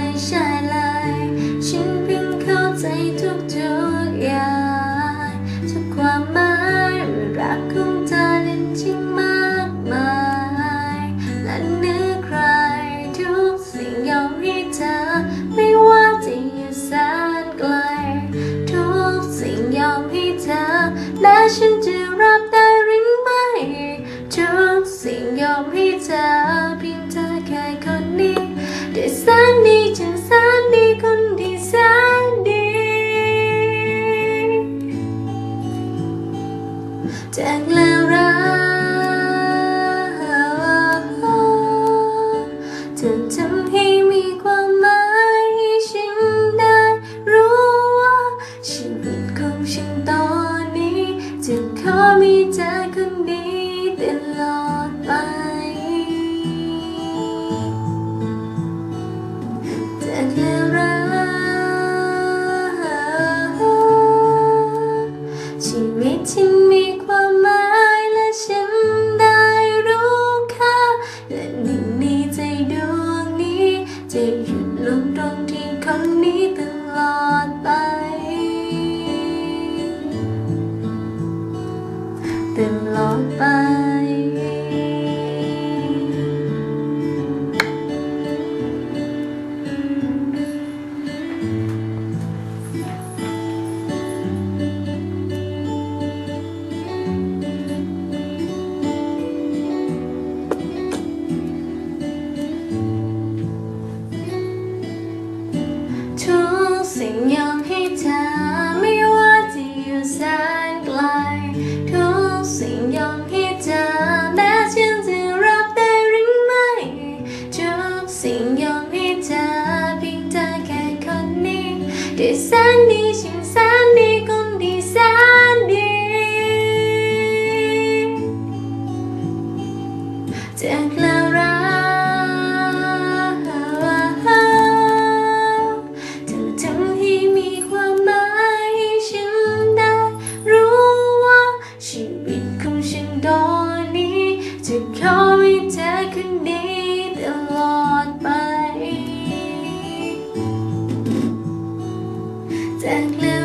ไม่ใช่เยฉันเพิ่งเข้าใจทุกทุอย่างทุกความหมายรักของเธอนั้งมากมายและเนือใครทุกสิ่งยอมให้เธอ ไม่ว่าจะแสนไกล ทุกสิ่งยอมให้เธอ และฉันจะรับได้หรือไม่ทุกสิ่งยอมให้เธอเพียง call me แสนดีช่างแสนดีคนดีสนดี จากแล้วรักเทำให้มีความหมายให้ฉันได้รู้ว่าชีวิตของฉันตอนนี้จะขอให้เธอคนนี้ and glue.